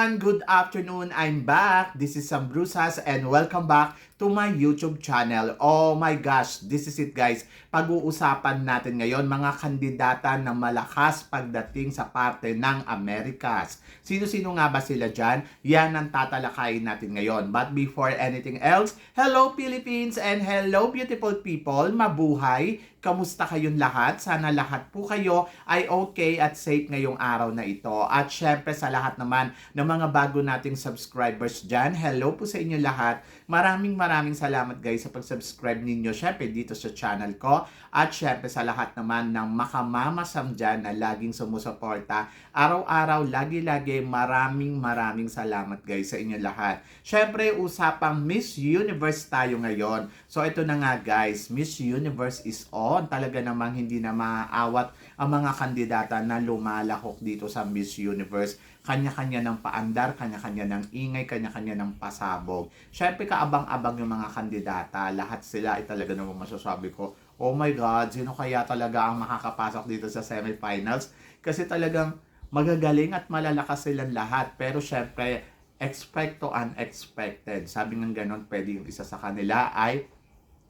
everyone! Good afternoon! I'm back. This is Sam Brusas and welcome back to my YouTube channel. Oh my gosh, this is it guys. Pag-uusapan natin ngayon mga kandidata na malakas pagdating sa parte ng Amerikas. Sino-sino nga ba sila dyan? Yan ang tatalakayin natin ngayon. But before anything else, hello Philippines and hello beautiful people. Mabuhay! Kamusta kayong lahat? Sana lahat po kayo ay okay at safe ngayong araw na ito. At syempre sa lahat naman ng mga bago nating subscribers dyan, hello po sa inyo lahat. Maraming maraming salamat guys sa pag-subscribe ninyo syempre dito sa channel ko. At syempre sa lahat naman ng makamamasam dyan na laging sumusuporta. Araw-araw, lagi-lagi, maraming maraming salamat guys sa inyo lahat. Syempre, usapang Miss Universe tayo ngayon. So ito na nga guys, Miss Universe is on. Talaga namang hindi na maaawat ang mga kandidata na lumalahok dito sa Miss Universe. Kanya-kanya ng paandar, kanya-kanya ng ingay, kanya-kanya ng pasabog. Syempre, kaabang-abang yung mga kandidata. Lahat sila ay talaga namang masasabi ko, oh my God, sino kaya talaga ang makakapasok dito sa semifinals? Kasi talagang magagaling at malalakas silang lahat. Pero syempre, expect to unexpected. Sabi ng ganon, pwede yung isa sa kanila ay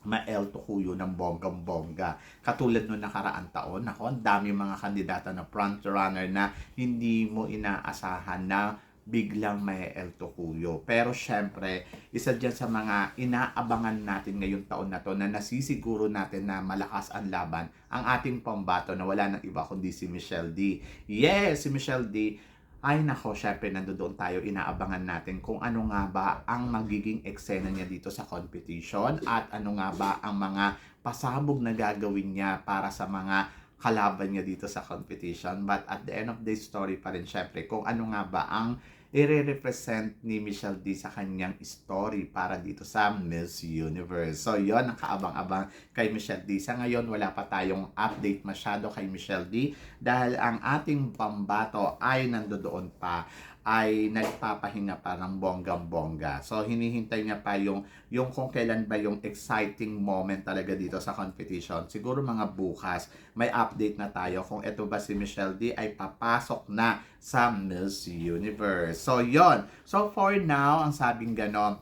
ma-El Tukuyo ng bonggang-bongga. Katulad nung nakaraan taon, ako, ang dami mga kandidata na front runner na hindi mo inaasahan na biglang may El Tukuyo. Pero syempre, isa dyan sa mga inaabangan natin ngayong taon na to na nasisiguro natin na malakas ang laban ang ating pambato na wala ng iba kundi si Michelle D. Yes, si Michelle D ay nako, syempre nandoon tayo, inaabangan natin kung ano nga ba ang magiging eksena niya dito sa competition at ano nga ba ang mga pasabog na gagawin niya para sa mga kalaban niya dito sa competition. But at the end of the story pa rin, syempre, kung ano nga ba ang i-represent ni Michelle D sa kanyang story para dito sa Miss Universe. So, yon ang kaabang-abang kay Michelle D. Sa ngayon, wala pa tayong update masyado kay Michelle D dahil ang ating pambato ay nandoon pa ay nagpapahinga pa ng bonggang-bongga. So, hinihintay niya pa yung, yung kung kailan ba yung exciting moment talaga dito sa competition. Siguro mga bukas, may update na tayo kung ito ba si Michelle D ay papasok na sa Miss Universe. So, yon So, for now, ang sabing ganon,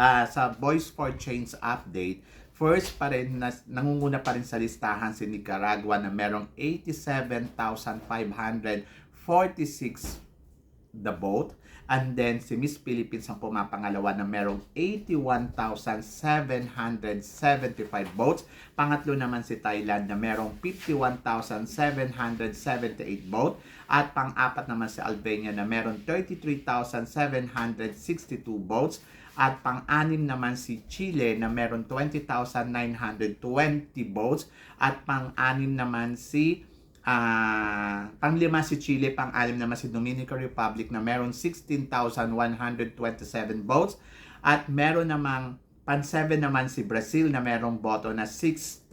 ah sa Boys for Change update, first pa rin, na, nangunguna pa rin sa listahan si Nicaragua na merong 87,546 the vote. And then, si Miss Philippines ang pumapangalawa na merong 81,775 votes. Pangatlo naman si Thailand na merong 51,778 votes. At pang-apat naman si Albania na merong 33,762 votes. At pang-anim naman si Chile na meron 20,920 votes. At pang-anim naman si Ah, panglima si Chile, pang-alim naman si Dominican Republic na meron 16,127 votes at meron namang pan-7 naman si Brazil na merong boto na 6,607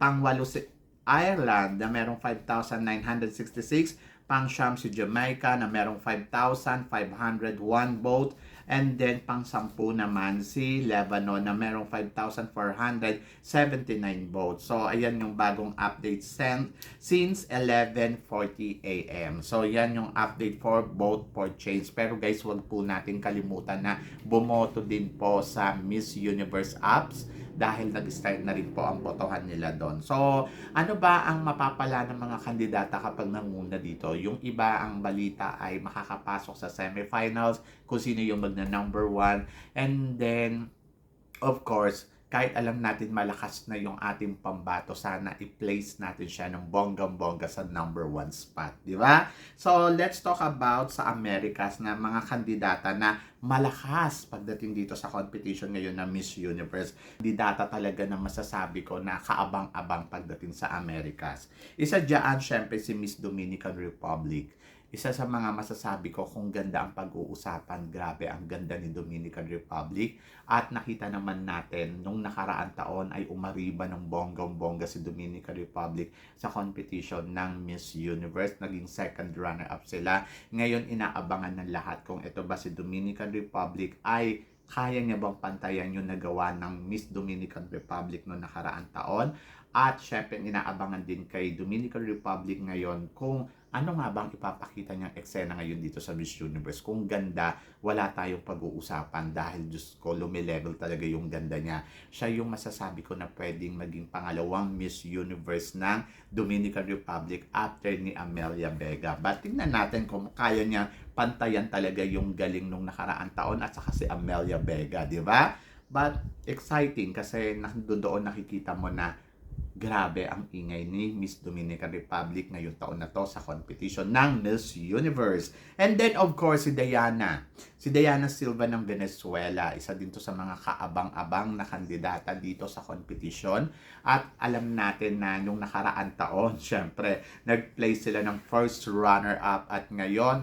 pang-walo si Ireland na merong 5,966 pang-siyam si Jamaica na merong 5,501 vote And then, pang sampu naman, si Lebanon na merong 5,479 votes. So, ayan yung bagong update sent since 11.40 a.m. So, yan yung update for vote for change. Pero guys, wag po natin kalimutan na bumoto din po sa Miss Universe apps dahil nag-start na rin po ang botohan nila doon. So, ano ba ang mapapala ng mga kandidata kapag nanguna dito? Yung iba ang balita ay makakapasok sa semifinals, kung sino yung magna number one. And then, of course, kahit alam natin malakas na yung ating pambato, sana i-place natin siya ng bonggang-bongga sa number one spot. Di ba? So, let's talk about sa Americas na mga kandidata na malakas pagdating dito sa competition ngayon na Miss Universe. Kandidata talaga na masasabi ko na kaabang-abang pagdating sa Americas. Isa dyan, syempre, si Miss Dominican Republic isa sa mga masasabi ko kung ganda ang pag-uusapan, grabe ang ganda ni Dominican Republic. At nakita naman natin, nung nakaraan taon ay umariba ng bonggang-bongga si Dominican Republic sa competition ng Miss Universe. Naging second runner-up sila. Ngayon, inaabangan ng lahat kung ito ba si Dominican Republic ay kaya niya bang pantayan yung nagawa ng Miss Dominican Republic noong nakaraan taon? At syempre, inaabangan din kay Dominican Republic ngayon kung ano nga bang ipapakita niyang eksena ngayon dito sa Miss Universe. Kung ganda, wala tayong pag-uusapan dahil Diyos ko, lumilevel talaga yung ganda niya. Siya yung masasabi ko na pwedeng maging pangalawang Miss Universe ng Dominican Republic after ni Amelia Vega. But tingnan natin kung kaya niya pantayan talaga yung galing nung nakaraang taon at saka si Amelia Vega, di ba? But exciting kasi doon nakikita mo na grabe ang ingay ni Miss Dominican Republic ngayong taon na to sa competition ng Miss Universe. And then of course si Diana. Si Diana Silva ng Venezuela, isa din to sa mga kaabang-abang na kandidata dito sa competition. At alam natin na nung nakaraan taon, syempre, nag-place sila ng first runner-up at ngayon,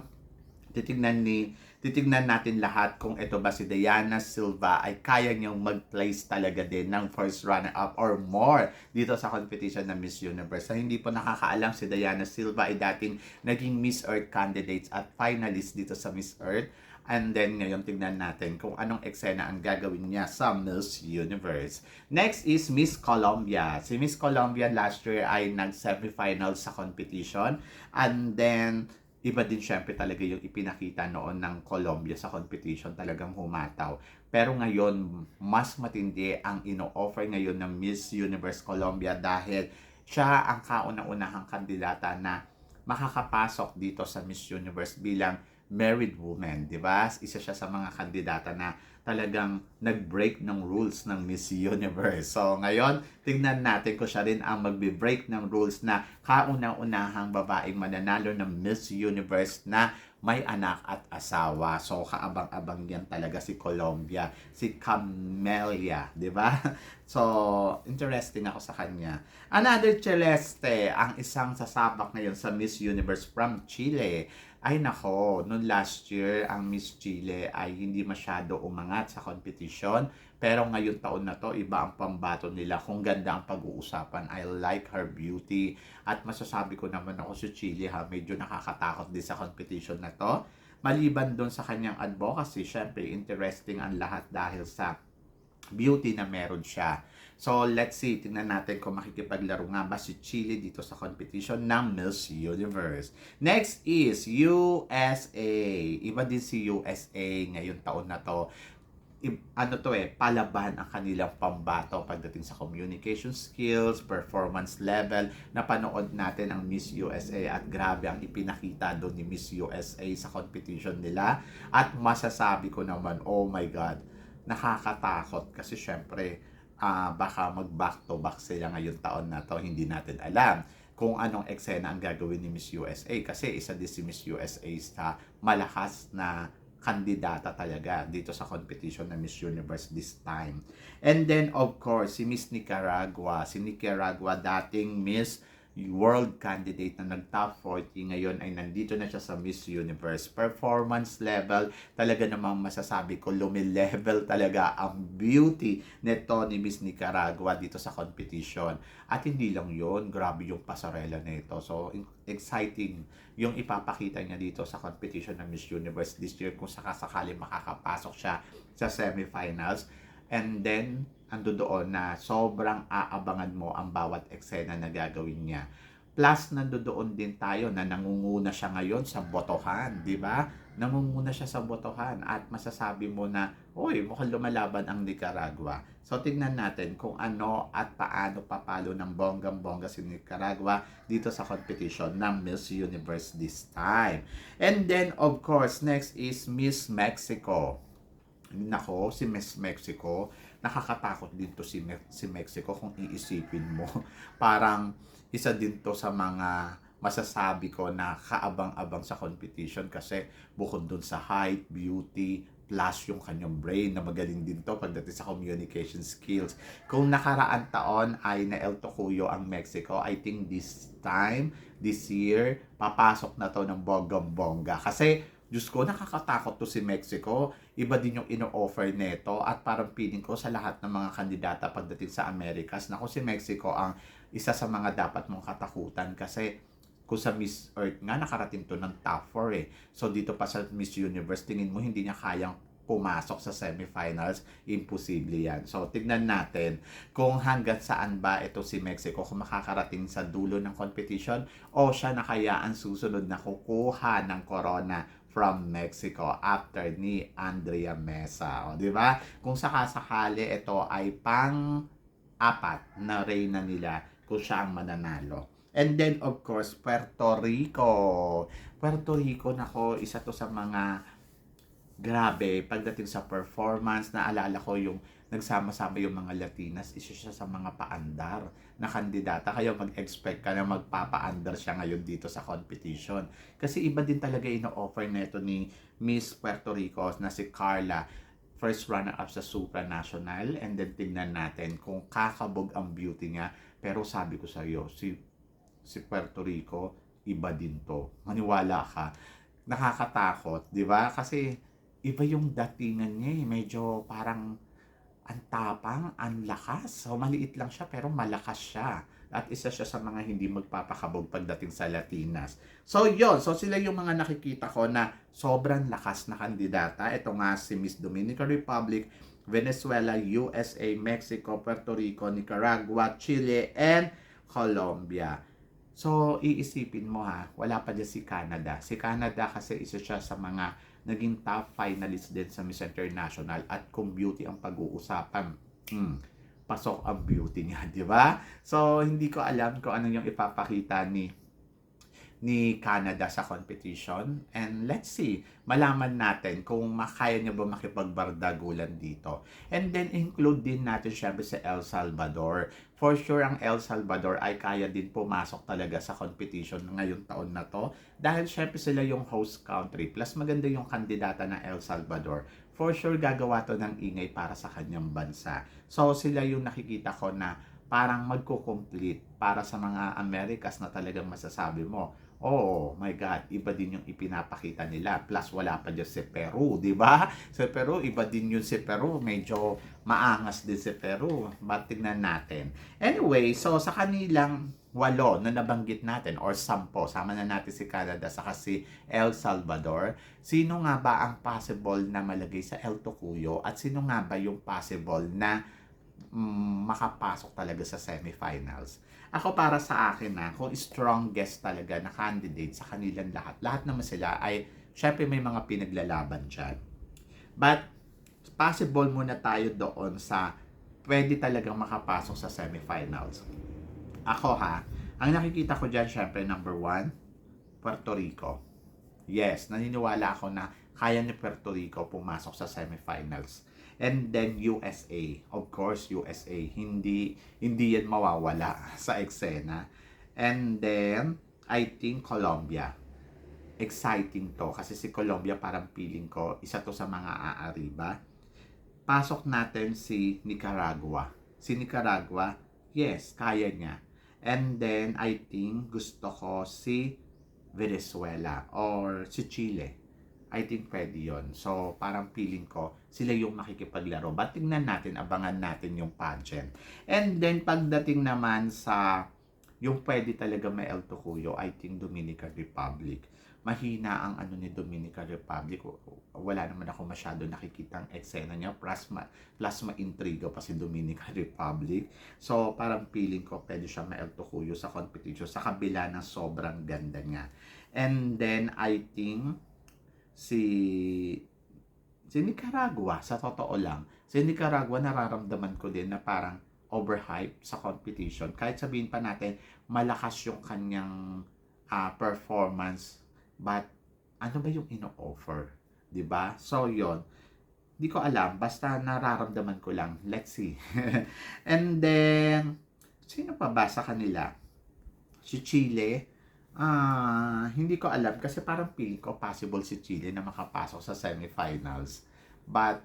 titignan ni titignan natin lahat kung ito ba si Diana Silva ay kaya niyang mag-place talaga din ng first runner-up or more dito sa competition ng Miss Universe. Sa hindi po nakakaalam, si Diana Silva ay dating naging Miss Earth candidates at finalist dito sa Miss Earth. And then ngayon tignan natin kung anong eksena ang gagawin niya sa Miss Universe. Next is Miss Colombia. Si Miss Colombia last year ay nag-semifinals sa competition. And then iba din syempre talaga yung ipinakita noon ng Colombia sa competition, talagang humataw. Pero ngayon, mas matindi ang ino-offer ngayon ng Miss Universe Colombia dahil siya ang kauna-unahang kandidata na makakapasok dito sa Miss Universe bilang married woman, di ba? Isa siya sa mga kandidata na talagang nag-break ng rules ng Miss Universe. So ngayon, tingnan natin kung siya rin ang magbe-break ng rules na kauna-unahang babaeng mananalo ng Miss Universe na may anak at asawa. So kaabang-abang yan talaga si Colombia, si Camelia, di ba? So interesting ako sa kanya. Another Celeste, ang isang sasabak ngayon sa Miss Universe from Chile. Ay nako, noon last year, ang Miss Chile ay hindi masyado umangat sa competition. Pero ngayon taon na to, iba ang pambato nila. Kung ganda ang pag-uusapan, I like her beauty. At masasabi ko naman ako si Chile ha, medyo nakakatakot din sa competition na to. Maliban doon sa kanyang advocacy, syempre interesting ang lahat dahil sa beauty na meron siya. So, let's see, tingnan natin kung makikipaglaro nga ba si Chile dito sa competition ng Miss Universe. Next is USA. Iba din si USA ngayong taon na to. I- ano to eh, palaban ang kanilang pambato pagdating sa communication skills, performance level. Napanood natin ang Miss USA at grabe ang ipinakita doon ni Miss USA sa competition nila. At masasabi ko naman, oh my God, nakakatakot. Kasi syempre ah baka mag back to back sila ngayon taon na to hindi natin alam kung anong eksena ang gagawin ni Miss USA kasi isa din si Miss USA sa malakas na kandidata talaga dito sa competition ng Miss Universe this time. And then of course, si Miss Nicaragua, si Nicaragua dating Miss world candidate na nag-top 40 ngayon ay nandito na siya sa Miss Universe. Performance level, talaga namang masasabi ko, lumilevel talaga ang beauty nito ni Miss Nicaragua dito sa competition. At hindi lang yon grabe yung pasarela nito. So, exciting yung ipapakita niya dito sa competition ng Miss Universe this year kung sakasakali makakapasok siya sa semifinals. And then, ando doon na sobrang aabangan mo ang bawat eksena na gagawin niya. Plus, nandoon din tayo na nangunguna siya ngayon sa botohan, di ba? Nangunguna siya sa botohan at masasabi mo na, oy, mukhang lumalaban ang Nicaragua. So, tignan natin kung ano at paano papalo ng bonggang-bongga si Nicaragua dito sa competition ng Miss Universe this time. And then, of course, next is Miss Mexico. Nako, si Miss Mexico, nakakatakot din to si, Me- si Mexico kung iisipin mo. Parang isa din to sa mga masasabi ko na kaabang-abang sa competition kasi bukod dun sa height, beauty, plus yung kanyang brain na magaling din to pagdating sa communication skills. Kung nakaraan taon ay na El Tocuyo ang Mexico, I think this time, this year, papasok na to ng bonggang-bongga. Kasi Diyos ko, nakakatakot to si Mexico. Iba din yung ino-offer neto at parang feeling ko sa lahat ng mga kandidata pagdating sa Americas na kung si Mexico ang isa sa mga dapat mong katakutan kasi kung sa Miss Earth nga nakarating to ng top 4 eh. So dito pa sa Miss Universe, tingin mo hindi niya kayang pumasok sa semifinals, imposible yan. So, tignan natin kung hanggang saan ba ito si Mexico, kung makakarating sa dulo ng competition o siya na kaya ang susunod na kukuha ng corona from Mexico after ni Andrea Mesa. O, di ba? Kung sakasakali ito ay pang apat na reyna nila kung siya ang mananalo. And then, of course, Puerto Rico. Puerto Rico, nako, isa to sa mga grabe pagdating sa performance. Naalala ko yung nagsama-sama yung mga Latinas, isa siya sa mga paandar na kandidata. Kaya mag-expect ka na magpapa-andar siya ngayon dito sa competition. Kasi iba din talaga ino-offer nito ni Miss Puerto Rico na si Carla first runner-up sa supranational and then tignan natin kung kakabog ang beauty niya pero sabi ko sa iyo si si Puerto Rico iba din to maniwala ka nakakatakot di ba kasi iba yung datingan niya eh. medyo parang ang tapang, ang lakas. So, maliit lang siya pero malakas siya. At isa siya sa mga hindi magpapakabog pagdating sa Latinas. So, yon So, sila yung mga nakikita ko na sobrang lakas na kandidata. Ito nga si Miss Dominican Republic, Venezuela, USA, Mexico, Puerto Rico, Nicaragua, Chile, and Colombia. So, iisipin mo ha, wala pa dyan si Canada. Si Canada kasi isa siya sa mga naging top finalist din sa Miss International at kung beauty ang pag-uusapan, hmm, pasok ang beauty niya, di ba? So, hindi ko alam kung ano yung ipapakita ni ni Canada sa competition. And let's see, malaman natin kung makaya niya ba makipagbardagulan dito. And then include din natin syempre sa El Salvador. For sure, ang El Salvador ay kaya din pumasok talaga sa competition ngayong taon na to. Dahil syempre sila yung host country. Plus maganda yung kandidata na El Salvador. For sure, gagawa to ng ingay para sa kanyang bansa. So sila yung nakikita ko na parang magko-complete para sa mga Americas na talagang masasabi mo, oh my God, iba din yung ipinapakita nila. Plus, wala pa dyan si Peru, di ba? Sa Peru, iba din yun si Peru. Medyo maangas din si Peru. But tignan natin. Anyway, so sa kanilang walo na nabanggit natin or sampo, sama na natin si Canada sa si El Salvador, sino nga ba ang possible na malagay sa El Tocuyo at sino nga ba yung possible na mm, makapasok talaga sa semifinals. Ako para sa akin na, kung strongest talaga na candidate sa kanilang lahat, lahat naman sila ay, syempre may mga pinaglalaban dyan. But, possible muna tayo doon sa pwede talagang makapasok sa semifinals. Ako ha, ang nakikita ko dyan, syempre, number one, Puerto Rico. Yes, naniniwala ako na kaya ni Puerto Rico pumasok sa semifinals. And then USA, of course USA, hindi hindi yan mawawala sa eksena. And then I think Colombia. Exciting to kasi si Colombia parang feeling ko isa to sa mga aariba. Pasok natin si Nicaragua. Si Nicaragua, yes, kaya niya. And then I think gusto ko si Venezuela or si Chile I think pwede yun. So, parang feeling ko, sila yung makikipaglaro. But tingnan natin, abangan natin yung pageant. And then, pagdating naman sa yung pwede talaga may El Tocuyo, I think Dominican Republic. Mahina ang ano ni Dominican Republic. Wala naman ako masyado nakikitang eksena niya. Plus, ma, plus ma-intriga pa si Dominican Republic. So, parang feeling ko pwede siya may El Tocuyo sa competition sa kabila ng sobrang ganda niya. And then, I think si si Nicaragua, sa totoo lang, si Nicaragua nararamdaman ko din na parang overhype sa competition. Kahit sabihin pa natin, malakas yung kanyang uh, performance, but ano ba yung ino-offer? 'Di ba? So, yon Di ko alam, basta nararamdaman ko lang. Let's see. And then, sino pa ba sa kanila? Si Chile, Ah, hindi ko alam kasi parang feeling ko possible si Chile na makapasok sa semifinals. But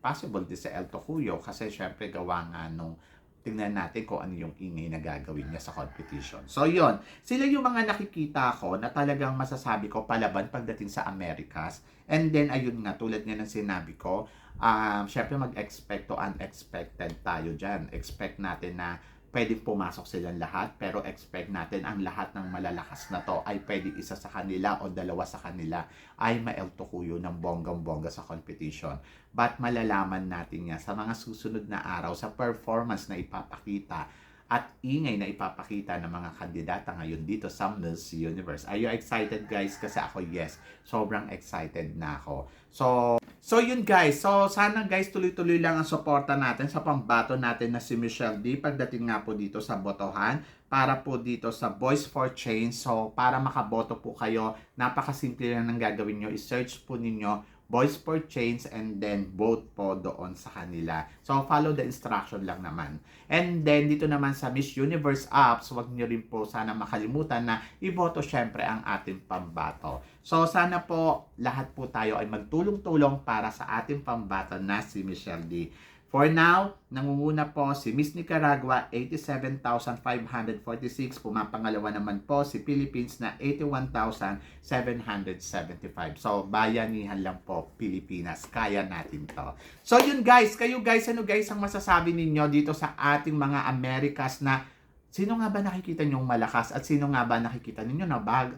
possible din sa El Tocuyo kasi syempre gawa nga nung tingnan natin kung ano yung ingay na gagawin niya sa competition. So, yon Sila yung mga nakikita ko na talagang masasabi ko palaban pagdating sa Americas. And then, ayun nga, tulad nga ng sinabi ko, um, syempre mag-expect to unexpected tayo dyan. Expect natin na pwedeng pumasok silang lahat pero expect natin ang lahat ng malalakas na to ay pwede isa sa kanila o dalawa sa kanila ay maeltokuyo ng bonggang-bongga sa competition. But malalaman natin nga sa mga susunod na araw sa performance na ipapakita at ingay na ipapakita ng mga kandidata ngayon dito sa Miss Universe. Are you excited guys? Kasi ako yes, sobrang excited na ako. So, so yun guys. So sana guys tuloy-tuloy lang ang suporta natin sa pambato natin na si Michelle D pagdating nga po dito sa botohan para po dito sa Voice for Change. So para makaboto po kayo, napakasimple lang ng gagawin nyo. I-search po ninyo Voice for Change and then vote po doon sa kanila. So, follow the instruction lang naman. And then, dito naman sa Miss Universe apps, huwag nyo rin po sana makalimutan na iboto syempre ang ating pambato. So, sana po lahat po tayo ay magtulong-tulong para sa ating pambato na si Michelle D. For now, nangunguna po si Miss Nicaragua, 87,546. Pumapangalawa naman po si Philippines na 81,775. So, bayanihan lang po, Pilipinas. Kaya natin to. So, yun guys. Kayo guys, ano guys ang masasabi ninyo dito sa ating mga Americas na sino nga ba nakikita nyong malakas at sino nga ba nakikita ninyo na bag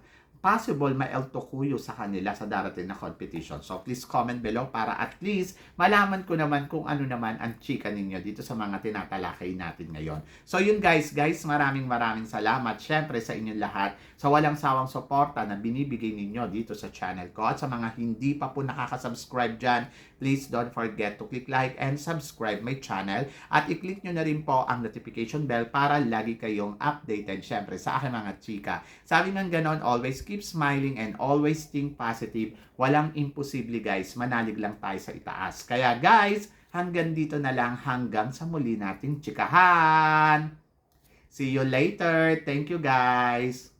possible ma-El Tocuyo sa kanila sa darating na competition. So please comment below para at least malaman ko naman kung ano naman ang chika ninyo dito sa mga tinatalakay natin ngayon. So yun guys, guys, maraming maraming salamat syempre sa inyong lahat sa walang sawang suporta na binibigay ninyo dito sa channel ko at sa mga hindi pa po nakaka-subscribe dyan, please don't forget to click like and subscribe my channel at i-click nyo na rin po ang notification bell para lagi kayong updated syempre sa aking mga chika. Sabi ng ganon, always keep keep smiling and always think positive. Walang imposible guys, manalig lang tayo sa itaas. Kaya guys, hanggang dito na lang hanggang sa muli natin tsikahan. See you later. Thank you guys.